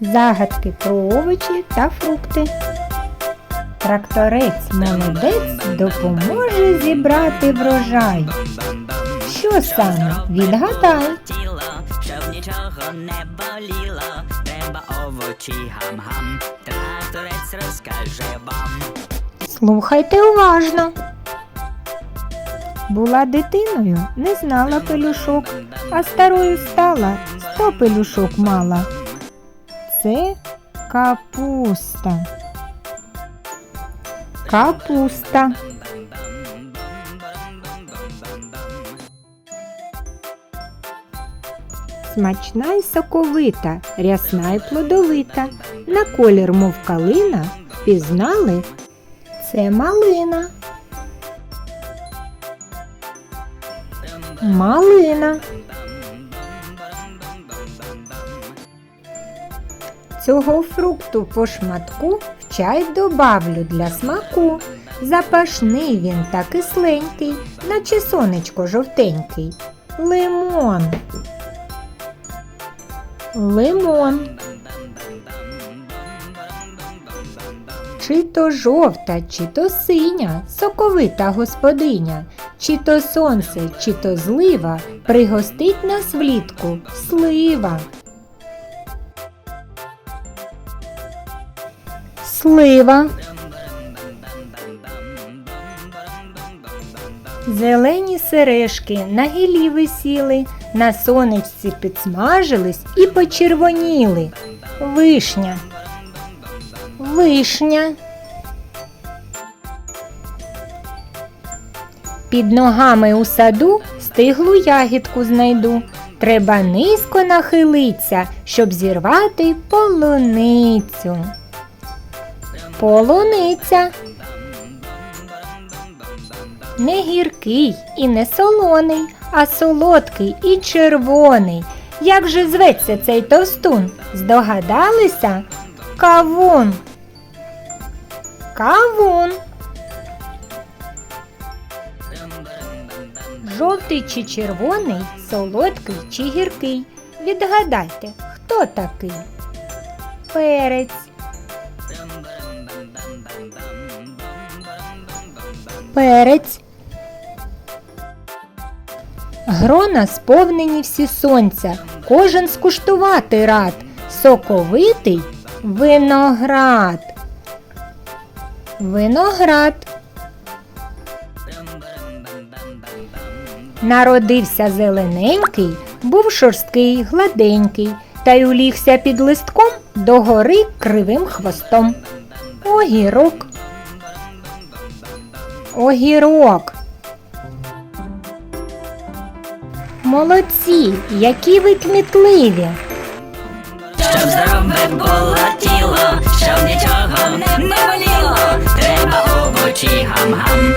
Загадки про овочі та фрукти. Тракторець молодець допоможе зібрати врожай. Що саме? Відгадай. щоб нічого не боліло. Треба овочі гам-гам. Тракторець розкаже вам. Слухайте уважно. Була дитиною, не знала пелюшок, а старою стала, сто пелюшок мала. Це капуста. Капуста. Смачна й соковита, рясна й плодовита. На колір, мов калина, пізнали це малина. Малина. Цього фрукту по шматку в чай добавлю для смаку. Запашний він та кисленький, наче сонечко жовтенький. Лимон. Лимон. Чи то жовта, чи то синя, соковита господиня, чи то сонце, чи то злива, пригостить нас влітку слива. Слива. Зелені сережки на гілі висіли, на сонечці підсмажились і почервоніли. Вишня. Вишня. Під ногами у саду стиглу ягідку знайду. Треба низько нахилиться, щоб зірвати полуницю. Полуниця. Не гіркий і не солоний, а солодкий і червоний. Як же зветься цей товстун? Здогадалися? Кавун. Кавун. Жовтий чи червоний, солодкий чи гіркий. Відгадайте, хто такий? Перець. Перець. Грона сповнені всі сонця, кожен скуштувати рад, соковитий виноград. Виноград. Народився зелененький, був шорсткий, гладенький, та й улігся під листком до гори кривим хвостом. Огірок. Огірок. Молодці, які ви кмітливі. Щоб здорове було тіло, щоб нічого не боліло. Треба овочі гам-гам.